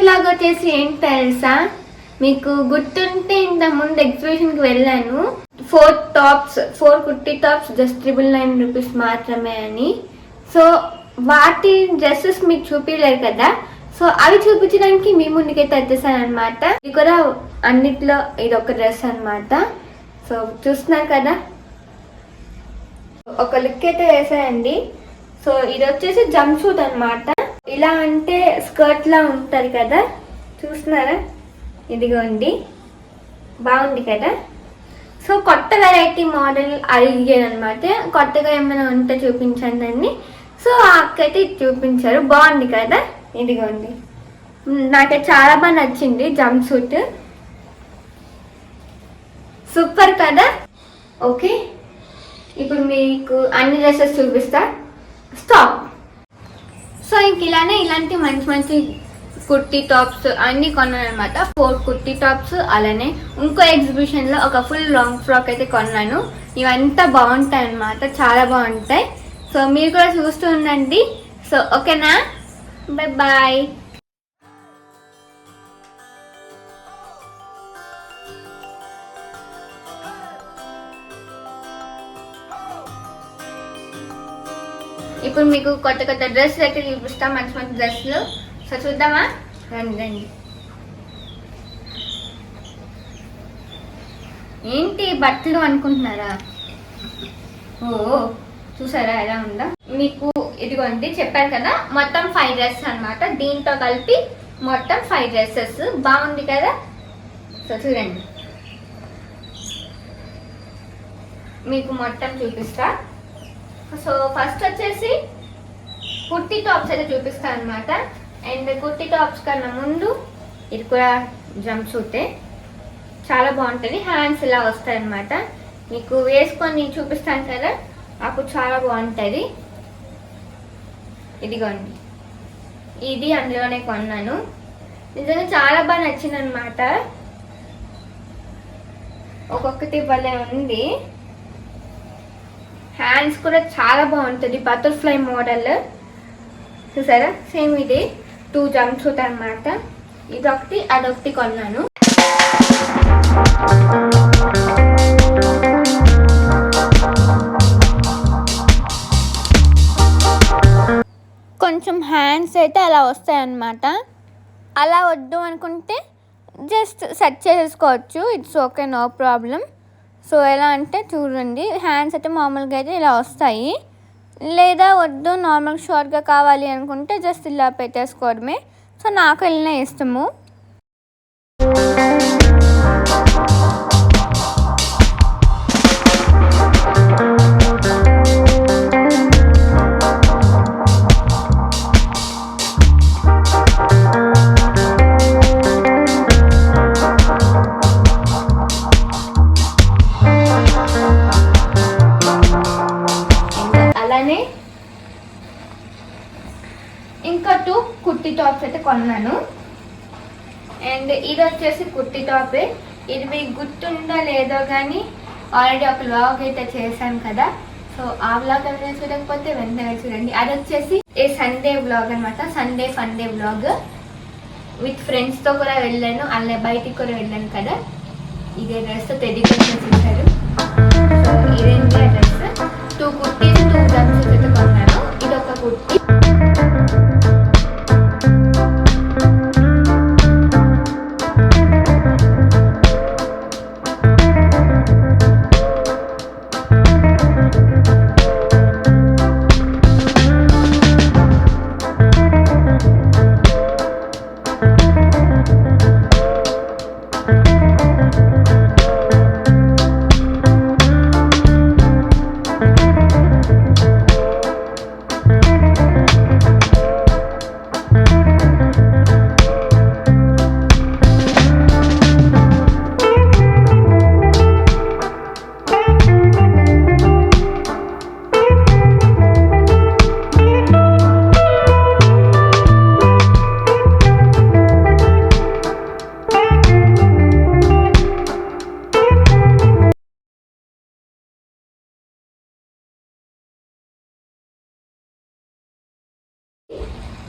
Vlog వచ్చేసి ఏంటి తెలుసా? మీకు గుర్తుంటే ఇంత ముందు ఎగ్జిబిషన్కి వెళ్ళాను. Four tops four kurti tops just triple nine rupees మాత్రమే అని. సో వాటి డ్రెస్సెస్ మీకు చూపించలేరు కదా? సో అవి చూపించడానికి మీ ముందుకైతే వచ్చేసాను అనమాట ఇది కూడా అన్నిట్లో ఇది ఒక డ్రెస్ అన్నమాట. సో చూస్తున్నారు కదా? ఒక లుక్ అయితే వేసాయండి. సో ఇది వచ్చేసి జంప్ సూట్ అనమాట ఇలా అంటే స్కర్ట్ లా ఉంటుంది కదా? చూస్తున్నారా? ఇదిగోండి. బాగుంది కదా? సో కొత్త వెరైటీ మోడల్ అడిగాను అనమాట కొత్తగా ఏమైనా ఉంటే చూపించండి అండి సో ఆ చూపించారు. బాగుంది కదా? ఇదిగోండి. నాకు నాకైతే చాలా బాగా నచ్చింది జంప్ సూట్. సూపర్ కదా? ఓకే. ఇప్పుడు మీకు అన్ని డ్రెస్సెస్ చూపిస్తా. స్టాప్. సో ఇంక ఇలానే ఇలాంటి మంచి మంచి కుర్తీ టాప్స్ అన్ని కొన్నాను అనమాట ఫోర్ కుర్తీ టాప్స్ అలానే ఇంకో ఎగ్జిబిషన్లో ఒక ఫుల్ లాంగ్ ఫ్రాక్ అయితే కొన్నాను. ఇవంతా బాగుంటాయి అనమాట చాలా బాగుంటాయి. సో మీరు కూడా చూస్తూ ఉండండి. సో ఓకేనా బై బాయ్ ఇప్పుడు మీకు కొత్త కొత్త డ్రెస్సులు అయితే చూపిస్తాం. మంచి మంచి డ్రెస్సులు. సో చూద్దామా? రండి రండి. ఏంటి బట్టలు అనుకుంటున్నారా? ఓ చూసారా? ఎలా ఉందా. మీకు ఇదిగోండి చెప్పాను కదా మొత్తం ఫైవ్ డ్రెస్సెస్ అన్నమాట. దీంతో కలిపి మొత్తం ఫైవ్ డ్రెస్సెస్ బాగుంది కదా? సో చూడండి. మీకు మొత్తం చూపిస్తా. సో ఫస్ట్ వచ్చేసి కుర్తీ టాప్స్ అయితే చూపిస్తాను అనమాట అండ్ కుర్తీ టాప్స్ కన్నా ముందు ఇది కూడా జంప్ సూటే చాలా బాగుంటుంది. హ్యాండ్స్ ఇలా వస్తాయి అనమాట మీకు వేసుకొని చూపిస్తాను కదా అప్పుడు చాలా బాగుంటుంది. ఇదిగోండి. ఇది అందులోనే కొన్నాను. నిజంగా చాలా బాగా నచ్చింది అనమాట ఒక్కొక్కటి భలే ఉంది. హ్యాండ్స్ కూడా చాలా బాగుంటుంది. బటర్ఫ్లై మోడల్ చూసారా? సేమ్ ఇది. టూ జంప్ సూట్ అనమాట ఇదొకటి అదొకటి కొన్నాను. కొంచెం హ్యాండ్స్ అయితే అలా వస్తాయన్నమాట. అలా వద్దు అనుకుంటే జస్ట్ సెట్ చేసేసుకోవచ్చు. It's okay no problem so ఎలా అంటే చూడండి హ్యాండ్స్ అయితే మామూలుగా అయితే ఇలా వస్తాయి. లేదా వద్దు నార్మల్ షార్ట్గా కావాలి అనుకుంటే జస్ట్ ఇలా పెట్టేసుకోవడమే. సో నాకు వెళ్ళిన ఇష్టము. అండ్ ఇది వచ్చేసి కుర్తీ టాపే. ఇది మీకు గుర్తుందో లేదో కానీ ఆల్రెడీ ఒక వ్లాగ్ అయితే చేశాను కదా. సో ఆ వ్లాగ్ ఏమైనా చూడకపోతే వెంటనే చూడండి. అది వచ్చేసి ఏ సండే బ్లాగ్ అనమాట సండే ఫండే బ్లాగ్ విత్ ఫ్రెండ్స్తో కూడా వెళ్ళాను. అలా బయటికి కూడా వెళ్ళాను కదా. ఇదే డ్రెస్ తెది కొంచెం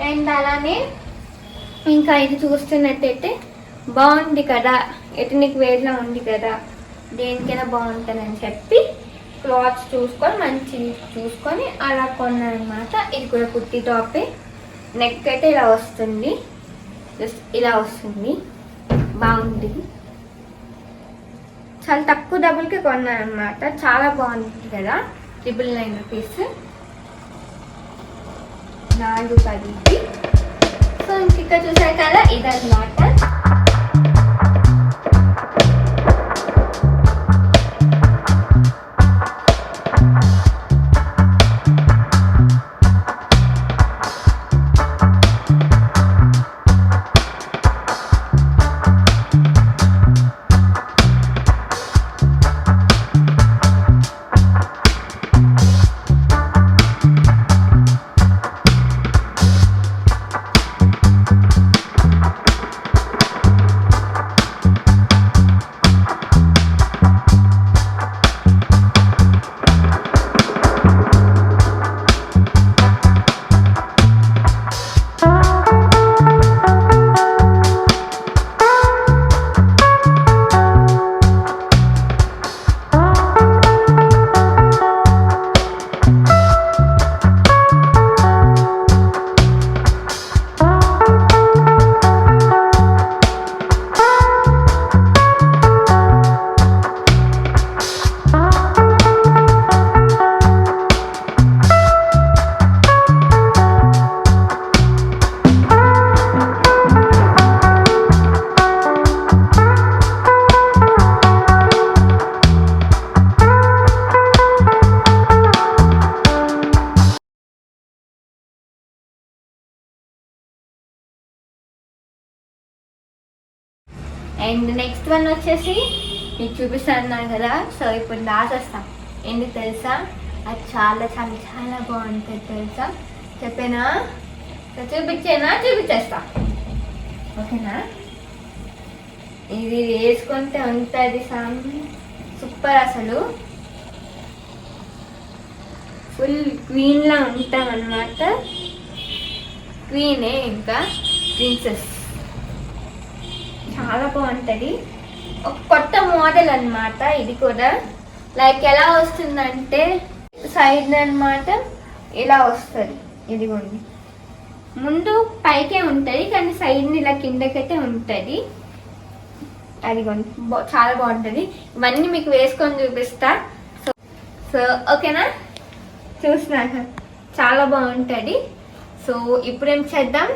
అండ్ అలానే ఇంకా ఇది చూస్తున్నట్టయితే బాగుంది కదా. ఎటనిక్ వేర్లో ఉంది కదా. దేనికైనా బాగుంటుందని చెప్పి క్లాత్స్ చూసుకొని మంచి చూసుకొని అలా కొన్నాను అనమాట ఇది కూడా కుర్తి టాపే. నెక్ అయితే ఇలా వస్తుంది. జస్ట్ ఇలా వస్తుంది. బాగుంది. చాలా తక్కువ డబ్బులకి కొన్నాను అనమాట చాలా బాగుంది కదా. ట్రిపుల్ నైన్ రూపీస్ నాలుగు పదికి. సో ఇంక ఇక్కడ చూసారు కదా ఇదన్నమాట. అండ్ నెక్స్ట్ వన్ వచ్చేసి మీకు చూపిస్తాను కదా. సో ఇప్పుడు రాసేస్తాం ఎందుకు తెలుసా? అది చాలా చాలా చాలా బాగుంటుంది తెలుసా? చెప్పేనా? చూపించేనా? చూపించేస్తా. ఓకేనా? ఇది వేసుకుంటే ఉంటుంది సామ్. సూపర్ అసలు. ఫుల్ క్వీన్లా ఉంటాం అనమాట క్వీనే ఇంకా? ప్రిన్సెస్ చాలా బాగుంటుంది. ఒక కొత్త మోడల్ అన్నమాట ఇది కూడా. లైక్ ఎలా వస్తుందంటే సైడ్ అన్నమాట ఇలా వస్తుంది. ఇదిగోండి. ముందు పైకే ఉంటుంది కానీ సైడ్ని ఇలా కిందకైతే ఉంటుంది. అదిగోండి. బా- చాలా బాగుంటుంది. ఇవన్నీ మీకు వేసుకొని చూపిస్తా. సో సో ఓకేనా? చూసినాక చాలా బాగుంటుంది. సో ఇప్పుడేం చేద్దాం?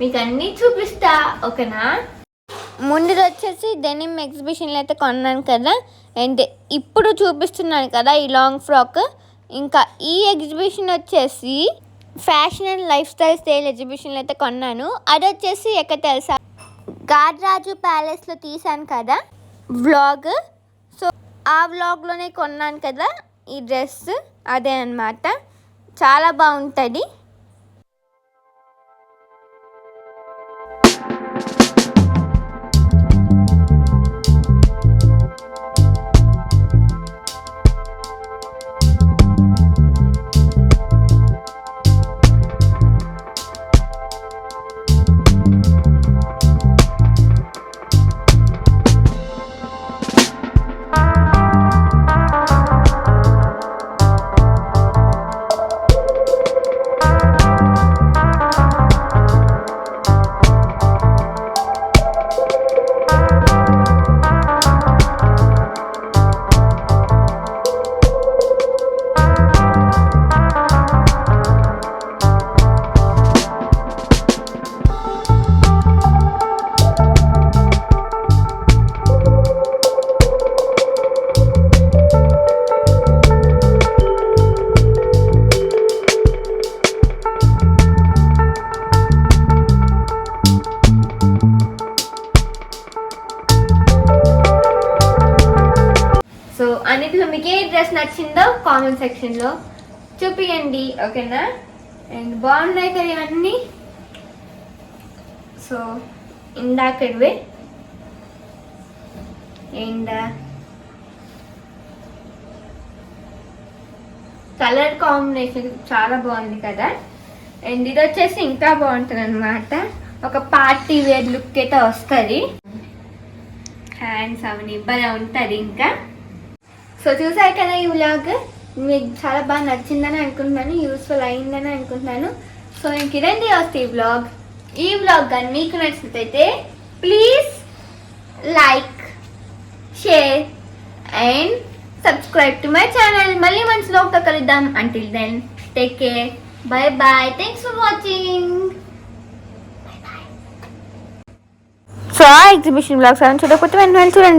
మీకు అన్నీ చూపిస్తా. ఓకేనా? ముందు వచ్చేసి డెనిమ్ ఎగ్జిబిషన్లో అయితే కొన్నాను కదా. అండ్ ఇప్పుడు చూపిస్తున్నాను కదా ఈ లాంగ్ ఫ్రాక్ ఇంకా ఈ ఎగ్జిబిషన్ వచ్చేసి fashion and lifestyle style ఎగ్జిబిషన్లో అయితే కొన్నాను. అది వచ్చేసి ఎక్కడ తెలుసా? గాడ్రాజు ప్యాలెస్లో తీసాను కదా. వ్లాగ్ సో ఆ వ్లాగ్లోనే కొన్నాను కదా. ఈ డ్రెస్ అదే అన్నమాట. చాలా బాగుంటుంది. అన్నిటిలో మీకు ఏ డ్రెస్ నచ్చిందో కామెంట్ సెక్షన్లో చూపియండి ఓకేనా? అండ్ బాగున్నాయి కదా ఇవన్నీ. సో ఇందాకడివే. అండ్ uh, కలర్ కాంబినేషన్ చాలా బాగుంది కదా. అండ్ ఇది వచ్చేసి ఇంకా బాగుంటుంది అనమాట ఒక పార్టీ వేర్ లుక్ అయితే వస్తుంది. హ్యాండ్స్ అవన్నీ ఇబ్బంది ఉంటుంది ఇంకా. సో చూసారు కదా ఈ వ్లాగ్ మీకు చాలా బాగా నచ్చిందని అనుకుంటున్నాను యూస్ఫుల్ అయిందని అనుకుంటున్నాను. సో ఇంక ఇదండి వస్తే ఈ వ్లాగ్ ఈ వ్లాగ్ కానీ మీకు నచ్చినట్లయితే please like share and subscribe to my channel మళ్ళీ మంచి వ్లాగ్తో కలుద్దాం. Until then take care bye bye thanks for watching so ఆ ఎగ్జిబిషన్ బ్లాగ్స్ అని చూడకపోతే వెంటనే చూడండి.